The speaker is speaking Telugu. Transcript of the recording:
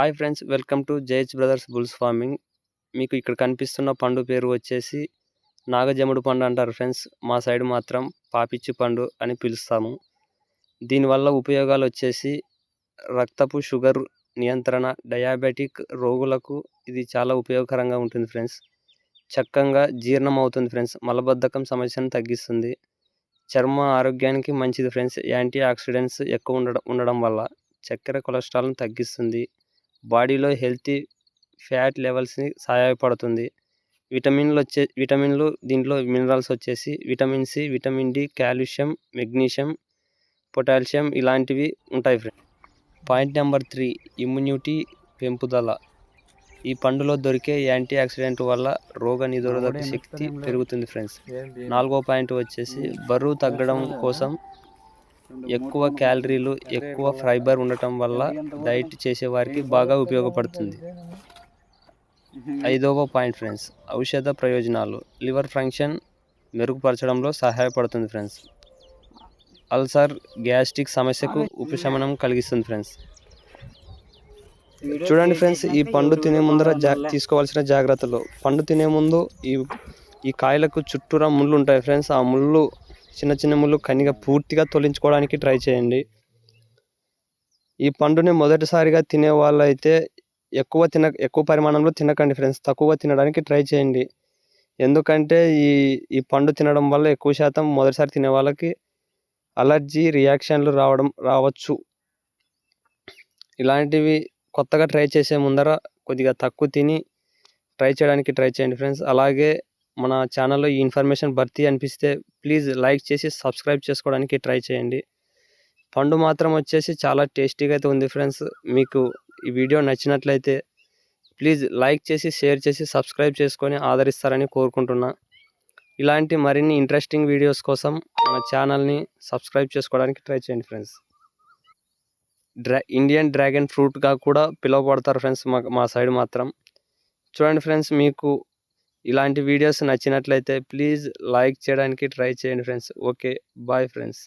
Hi friends welcome to JH brothers bulls farming. మీకు ఇక్కడ కనిపిస్తున్న పండు పేరు వచ్చేసి నాగజముడు పండు అంటారు ఫ్రెండ్స్. మా సైడ్ మాత్రం పాపిచ్చి పండు అని పిలుస్తాము. దీనివల్ల ఉపయోగాలు వచ్చేసి రక్తపు షుగర్ నియంత్రణ డయాబెటిక్ రోగులకు ఇది చాలా ఉపయోగకరంగా ఉంటుంది ఫ్రెండ్స్. చక్కగా జీర్ణం అవుతుంది ఫ్రెండ్స్. మలబద్ధకం సమస్యను తగ్గిస్తుంది. చర్మ ఆరోగ్యానికి మంచిది ఫ్రెండ్స్. యాంటీ ఆక్సిడెంట్స్ ఎక్కువ ఉండడం ఉండడం వల్ల చక్కెర కొలెస్ట్రాల్ను తగ్గిస్తుంది. బాడీలో హెల్తీ ఫ్యాట్ లెవెల్స్ని సహాయపడుతుంది విటమిన్లు వచ్చే విటమిన్లు దీంట్లో మినరల్స్ వచ్చేసి vitamin C vitamin D calcium magnesium potassium ఇలాంటివి ఉంటాయి friend. Point number three immunity పెంపుదల. ఈ పండులో దొరికే యాంటీ ఆక్సిడెంట్ వల్ల రోగ నిరోధక శక్తి పెరుగుతుంది ఫ్రెండ్స్. నాలుగో పాయింట్ వచ్చేసి బరువు తగ్గడం కోసం ఎక్కువ క్యాలరీలు ఎక్కువ ఫైబర్ ఉండటం వల్ల డైట్ చేసేవారికి బాగా ఉపయోగపడుతుంది. ఐదవ పాయింట్ ఫ్రెండ్స్ ఔషధ ప్రయోజనాలు. లివర్ ఫంక్షన్ మెరుగుపరచడంలో సహాయపడుతుంది ఫ్రెండ్స్. అల్సర్ గ్యాస్ట్రిక్ సమస్యకు ఉపశమనం కలిగిస్తుంది ఫ్రెండ్స్. చూడండి ఫ్రెండ్స్ ఈ పండు తినే ముందర జా తీసుకోవాల్సిన జాగ్రత్తలు. పండు తినే ముందు ఈ ఈ కాయలకు చుట్టూరా ముళ్ళు ఉంటాయి ఫ్రెండ్స్. ఆ ముళ్ళు చిన్న చిన్న ముళ్ళు కనిగా పూర్తిగా తొలగించుకోవడానికి ట్రై చేయండి. ఈ పండుని మొదటిసారిగా తినే వాళ్ళైతే ఎక్కువ తిన ఎక్కువ పరిమాణంలో తినకండి ఫ్రెండ్స్ తక్కువ తినడానికి ట్రై చేయండి. ఎందుకంటే ఈ ఈ పండు తినడం వల్ల ఎక్కువ శాతం మొదటిసారి తినే వాళ్ళకి అలర్జీ రియాక్షన్లు రావడం రావచ్చు. ఇలాంటివి కొత్తగా ట్రై చేసే ముందర కొద్దిగా తక్కువ తిని ట్రై చేయడానికి ట్రై చేయండి ఫ్రెండ్స్ అలాగే మన ఛానల్లో ఈ ఇన్ఫర్మేషన్ భర్తీ అనిపిస్తే ప్లీజ్ లైక్ చేసి సబ్స్క్రైబ్ చేసుకోవడానికి ట్రై చేయండి. పండు మాత్రం వచ్చేసి చాలా టేస్టీగా అయితే ఉంది ఫ్రెండ్స్. మీకు ఈ వీడియో నచ్చినట్లయితే ప్లీజ్ లైక్ చేసి షేర్ చేసి సబ్స్క్రైబ్ చేసుకొని ఆదరిస్తారని కోరుకుంటున్నా. ఇలాంటి మరిన్ని ఇంట్రెస్టింగ్ వీడియోస్ కోసం మన ఛానల్ని సబ్స్క్రైబ్ చేసుకోవడానికి ట్రై చేయండి ఫ్రెండ్స్. డ్రా ఇండియన్ డ్రాగన్ ఫ్రూట్గా కూడా పిలువబడతారు ఫ్రెండ్స్ మా మా సైడ్ మాత్రం. చూడండి ఫ్రెండ్స్ మీకు ఇలాంటి వీడియోస్ నచ్చినట్లయితే ప్లీజ్ లైక్ చేయడానికి ట్రై చేయండి ఫ్రెండ్స్. Okay bye friends.